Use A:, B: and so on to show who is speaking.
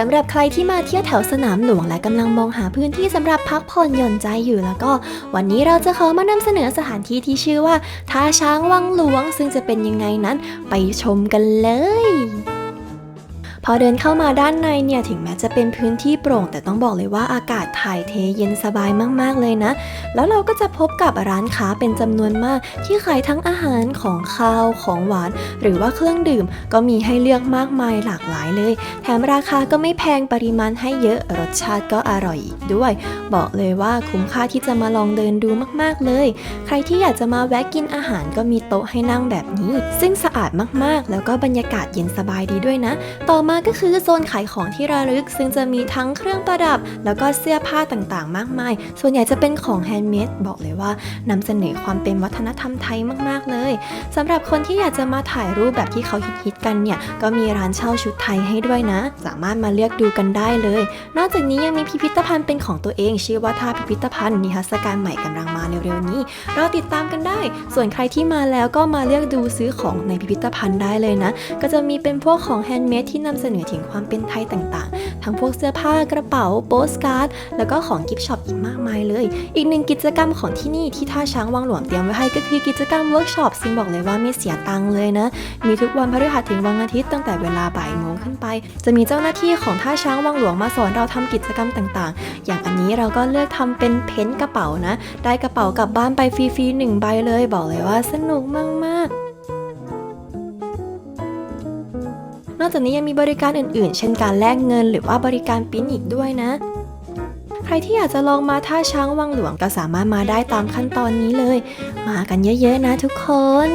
A: สำหรับใครที่มาเที่ยวแถวสนามหลวงและกำลังมองหาพื้นที่สำหรับพักผ่อนหย่อนใจอยู่แล้วก็ วันนี้เราจะขอมานำเสนอสถานที่ที่ชื่อว่าท่าช้างวังหลวง ซึ่งจะเป็นยังไงนั้นไปชมกันเลย อเดินเข้ามาด้านในเนี่ยถึงแม้จะเป็นพื้นที่โปร่ง แต่ต้องบอกเลยว่าอากาศถ่ายเทเย็นสบายมากๆเลยนะ แล้วเราก็จะพบกับร้านค้าเป็นจำนวนมาก ที่ขายทั้งอาหารของคาวของหวาน หรือว่าเครื่องดื่มก็มีให้เลือกมากมายหลากหลายเลย แถมราคาก็ไม่แพงปริมาณให้เยอะรสชาติก็อร่อยอีกด้วย บอกเลยว่าคุ้มค่าที่จะมาลองเดินดูมากๆเลย ใครที่อยากจะมาแวะกินอาหารก็มีโต๊ะให้นั่งแบบนี้ ซึ่งสะอาดมากๆ แล้วก็บรรยากาศเย็นสบายดีด้วยนะ ต่อมาก็คือโซนขายของที่ระลึก ซึ่งจะมีทั้งเครื่องประดับ แล้วก็เสื้อผ้าต่างๆ มากมาย ส่วนใหญ่จะเป็นของแฮนด์เมดบอกเลยว่านำเสนอความเป็นวัฒนธรรมไทยมากๆ เลยสำหรับคนที่อยากจะมาถ่ายรูปแบบที่เขาฮิตๆกันเนี่ยก็มีร้านเช่าชุดไทยให้ด้วยนะ สามารถมาเลือกดูกันได้เลย นอกจากนี้ยังมีพิพิธภัณฑ์เป็นของตัวเอง ชื่อว่าท่าพิพิธภัณฑ์นิทรรศการใหม่กำลังมาเร็วๆนี้รอติดตามกันได้ ส่วนใครที่มาแล้วก็มาเลือกดูซื้อของในพิพิธภัณฑ์ได้เลยนะ ก็จะมีเป็นพวกของแฮนด์เมดที่นำเสนอถึงความเป็นไทยต่างๆ ทั้งพวกเสื้อผ้ากระเป๋าโปสการ์ด แล้วก็ของกิฟต์ช็อปอีกมากมายเลย อีกหนึ่งกิจกรรมของที่นี่ที่ท่าช้างวังหลวงเตรียมไว้ให้ก็คือกิจกรรมเวิร์กช็อปซึ่งบอกเลยว่าไม่เสียตังค์เลยนะ มีทุกวันพฤหัสถึงวันอาทิตย์ตั้งแต่เวลาบ่ายโมงขึ้นไป จะมีเจ้าหน้าที่ของท่าช้างวังหลวงมาสอนเราทำกิจกรรมต่างๆ อย่างอันนี้เราก็เลือกทำเป็นเพ้นกระเป๋านะ ได้กระเป๋ากลับบ้านไปฟรีๆหนึ่งใบเลย บอกเลยว่าสนุกมากๆ อกจากนี้ยังมีบริการอื่นๆ เช่นการแลกเงิน หรือว่าบริการปิ้นอีกด้วยนะ ใครที่อยากจะลองมาท่าช้างวังหลวงก็สามารถมาได้ตามขั้นตอนนี้เลย มากันเยอะๆนะทุกคน